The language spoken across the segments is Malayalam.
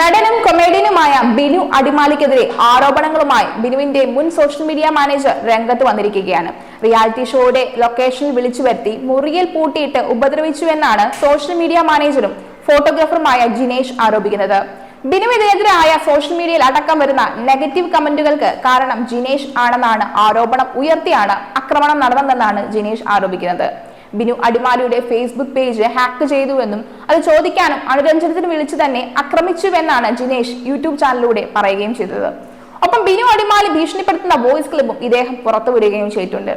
നടനും കൊമേഡിയനുമായ ബിനു അടിമാലിക്കെതിരെ ആരോപണങ്ങളുമായി ബിനുവിന്റെ മുൻ സോഷ്യൽ മീഡിയ മാനേജർ രംഗത്ത് വന്നിരിക്കുകയാണ്. റിയാലിറ്റി ഷോയുടെ ലൊക്കേഷനിൽ വിളിച്ചു വരുത്തി മുറിയിൽ പൂട്ടിയിട്ട് ഉപദ്രവിച്ചുവെന്നാണ് സോഷ്യൽ മീഡിയ മാനേജറും ഫോട്ടോഗ്രാഫറുമായ ജിനേഷ് ആരോപിക്കുന്നത്. ബിനുവിനെതിരായ സോഷ്യൽ മീഡിയയിൽ അടക്കം വരുന്ന നെഗറ്റീവ് കമന്റുകൾക്ക് കാരണം ജിനേഷ് ആണെന്നാണ് ആരോപണം ഉയർത്തിയാണ് ആക്രമണം നടന്നതെന്നാണ് ജിനേഷ് ആരോപിക്കുന്നത്. ബിനു അടിമാലിയുടെ ഫേസ്ബുക്ക് പേജ് ഹാക്ക് ചെയ്തുവെന്നും അത് ചോദിക്കാനും അനുരഞ്ജനത്തിന് വിളിച്ചു തന്നെ ആക്രമിച്ചുവെന്നാണ് ജിനേഷ് യൂട്യൂബ് ചാനലിലൂടെ പറയുകയും ചെയ്തത്. ഒപ്പം ബിനു അടിമാലി ഭീഷണിപ്പെടുത്തുന്ന വോയിസ് ക്ലിപ്പും ഇദ്ദേഹം പുറത്തുവിടുകയും ചെയ്തിട്ടുണ്ട്.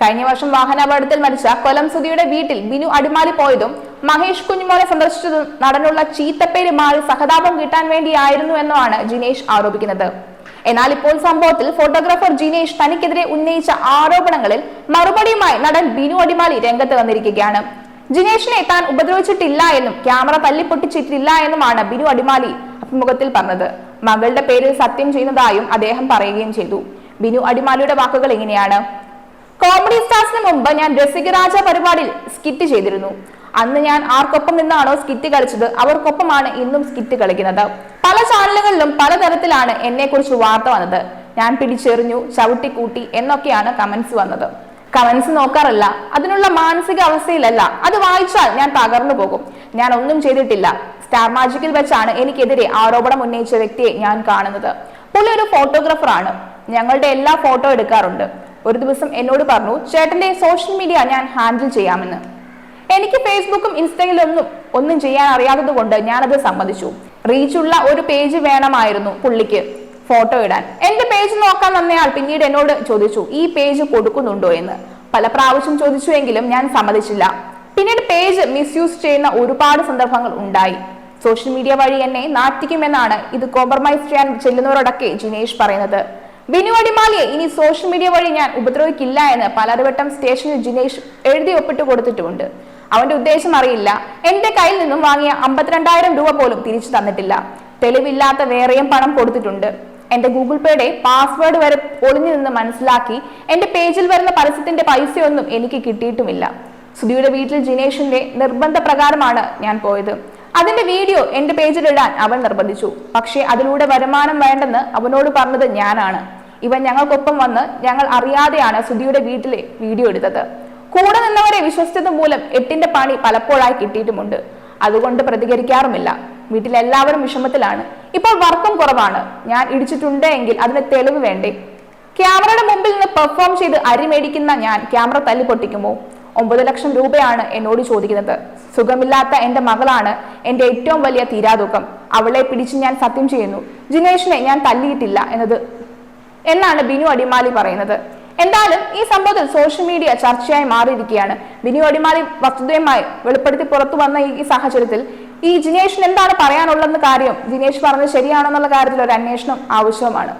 കഴിഞ്ഞ വർഷം വാഹനാപകടത്തിൽ മരിച്ച കൊലം സുധിയുടെ വീട്ടിൽ ബിനു അടിമാലി പോയതും മഹേഷ് കുഞ്ഞുമോനെ സന്ദർശിച്ചതും നടനുള്ള ചീത്തപ്പേര് മാറി സഹതാപം കിട്ടാൻ വേണ്ടിയായിരുന്നു എന്നാണ് ജിനേഷ് ആരോപിക്കുന്നത്. എന്നാൽ ഇപ്പോൾ സംഭവത്തിൽ ഫോട്ടോഗ്രാഫർ ജിനേഷ് തനിക്കെതിരെ ഉന്നയിച്ച ആരോപണങ്ങളിൽ മറുപടിയുമായി നടൻ ബിനു അടിമാലി രംഗത്ത് വന്നിരിക്കുകയാണ്. ജിനേഷിനെ താൻ ഉപദ്രവിച്ചിട്ടില്ല എന്നും ക്യാമറ തല്ലിപ്പൊട്ടിച്ചിട്ടില്ല എന്നുമാണ് ബിനു അടിമാലി അഭിമുഖത്തിൽ പറഞ്ഞത്. മകളുടെ പേരിൽ സത്യം ചെയ്യുന്നതായും അദ്ദേഹം പറയുകയും ചെയ്തു. ബിനു അടിമാലിയുടെ വാക്കുകൾ ഇങ്ങനെയാണ്. കോമഡി സ്റ്റാർസിന് മുമ്പ് ഞാൻ രസികരാജ പരിപാടിയിൽ സ്കിറ്റ് ചെയ്തിരുന്നു. അന്ന് ഞാൻ ആർക്കൊപ്പം നിന്നാണോ സ്കിറ്റ് കളിച്ചത്? അവർക്കൊപ്പമാണ് ഇന്നും സ്കിറ്റ് കളിക്കുന്നത്. പല ചാനലുകളിലും പലതരത്തിലാണ് എന്നെ കുറിച്ച് വാർത്ത വന്നത്. ഞാൻ പിടിച്ചെറിഞ്ഞു ചവിട്ടിക്കൂട്ടി എന്നൊക്കെയാണ് കമന്റ്സ് വന്നത്. കമന്റ്സ് നോക്കാറില്ല അതിനുള്ള മാനസിക അവസ്ഥയിലല്ല. അത് വായിച്ചാൽ ഞാൻ തകർന്നു പോകും. ഞാൻ ഒന്നും ചെയ്തിട്ടില്ല. സ്റ്റാർ മാജിക്കിൽ വെച്ചാണ് എനിക്കെതിരെ ആരോപണം ഉന്നയിച്ച വ്യക്തിയെ ഞാൻ കാണുന്നത്. പുള്ളി ഒരു ഫോട്ടോഗ്രാഫർ ആണ്. ഞങ്ങളുടെ എല്ലാ ഫോട്ടോ എടുക്കാറുണ്ട്. ഒരു ദിവസം എന്നോട് പറഞ്ഞു ചേട്ടന്റെ സോഷ്യൽ മീഡിയ ഞാൻ ഹാൻഡിൽ ചെയ്യാമെന്ന്. എനിക്ക് ഫേസ്ബുക്കും ഇൻസ്റ്റയിലൊന്നും ഒന്നും ചെയ്യാൻ അറിയാത്തത് കൊണ്ട് ഞാനത് സമ്മതിച്ചു. റീച്ചുള്ള ഒരു പേജ് വേണമായിരുന്നു പുള്ളിക്ക് ഫോട്ടോ ഇടാൻ. എന്റെ പേജ് നോക്കാൻ വന്നയാൾ പിന്നീട് എന്നോട് ചോദിച്ചു ഈ പേജ് കൊടുക്കുന്നുണ്ടോ എന്ന്? പല പ്രാവശ്യം ചോദിച്ചുവെങ്കിലും ഞാൻ സമ്മതിച്ചില്ല. പിന്നീട് പേജ് മിസ്യൂസ് ചെയ്യുന്ന ഒരുപാട് സന്ദർഭങ്ങൾ ഉണ്ടായി. സോഷ്യൽ മീഡിയ വഴി എന്നെ നാട്ടിക്കുമെന്നാണ് ഇത് കോംപ്രമൈസ് ചെയ്യാൻ ചെല്ലുന്നവരോടൊക്കെ ജിനേഷ് പറയുന്നത്. ബിനു അടിമാലിയെ ഇനി സോഷ്യൽ മീഡിയ വഴി ഞാൻ ഉപദ്രവിക്കില്ല എന്ന് പലരുവട്ടം സ്റ്റേഷനിൽ ജിനേഷ് എഴുതി ഒപ്പിട്ട് കൊടുത്തിട്ടുമുണ്ട്. അവന്റെ ഉദ്ദേശം അറിയില്ല. എന്റെ കയ്യിൽ നിന്നും വാങ്ങിയ അമ്പത്തിരണ്ടായിരം രൂപ പോലും തിരിച്ചു തന്നിട്ടില്ല. തെളിവില്ലാത്ത വേറെയും പണം കൊടുത്തിട്ടുണ്ട്. എന്റെ ഗൂഗിൾ പേയുടെ പാസ്വേഡ് വരെ ഒളിഞ്ഞു നിന്ന് മനസ്സിലാക്കി എന്റെ പേജിൽ വരുന്ന പരസ്യത്തിന്റെ പൈസയൊന്നും എനിക്ക് കിട്ടിയിട്ടുമില്ല. സുധിയുടെ വീട്ടിൽ ജിനേഷിന്റെ നിർബന്ധ പ്രകാരമാണ് ഞാൻ പോയത്. അതിന്റെ വീഡിയോ എന്റെ പേജിൽ ഇടാൻ അവൻ നിർബന്ധിച്ചു. പക്ഷേ അതിലൂടെ വരുമാനം വേണ്ടെന്ന് അവനോട് പറഞ്ഞത് ഞാനാണ്. ഇവൻ ഞങ്ങൾക്കൊപ്പം വന്ന് ഞങ്ങൾ അറിയാതെയാണ് സുധിയുടെ വീട്ടിലെ വീഡിയോ എടുത്തത്. കൂടെ നിന്നവരെ വിശ്വസിച്ചത് മൂലം എട്ടിന്റെ പണി പലപ്പോഴായി കിട്ടിയിട്ടുമുണ്ട്. അതുകൊണ്ട് പ്രതികരിക്കാറുമില്ല. വീട്ടിലെല്ലാവരും വിഷമത്തിലാണ്. ഇപ്പോൾ വർക്കും കുറവാണ്. ഞാൻ ഇടിച്ചിട്ടുണ്ട് എങ്കിൽ അതിന് തെളിവ് വേണ്ടേ? ക്യാമറയുടെ മുമ്പിൽ നിന്ന് പെർഫോം ചെയ്ത് അരി മേടിക്കുന്ന ഞാൻ ക്യാമറ തല്ലി പൊട്ടിക്കുമോ? ഒമ്പത് ലക്ഷം രൂപയാണ് എന്നോട് ചോദിക്കുന്നത്. സുഖമില്ലാത്ത എന്റെ മകളാണ് എന്റെ ഏറ്റവും വലിയ തീരാദുഃഖം. അവളെ പിടിച്ച് ഞാൻ സത്യം ചെയ്യുന്നു. ജിനേഷിനെ ഞാൻ തല്ലിയിട്ടില്ല എന്നത് എന്നാണ് ബിനു അടിമാലി പറയുന്നത്. എന്തായാലും ഈ സംഭവത്തിൽ സോഷ്യൽ മീഡിയ ചർച്ചയായി മാറിയിരിക്കുകയാണ്. ബിനു അടിമാലി വസ്തുതയുമായി വെളിപ്പെടുത്തി പുറത്തു വന്ന ഈ സാഹചര്യത്തിൽ ഈ ജിനേഷിന് എന്താണ് പറയാനുള്ളതെന്ന കാര്യം ജിനേഷ് പറഞ്ഞത് ശരിയാണോ എന്നുള്ള കാര്യത്തിൽ ഒരു അന്വേഷണം ആവശ്യമാണ്.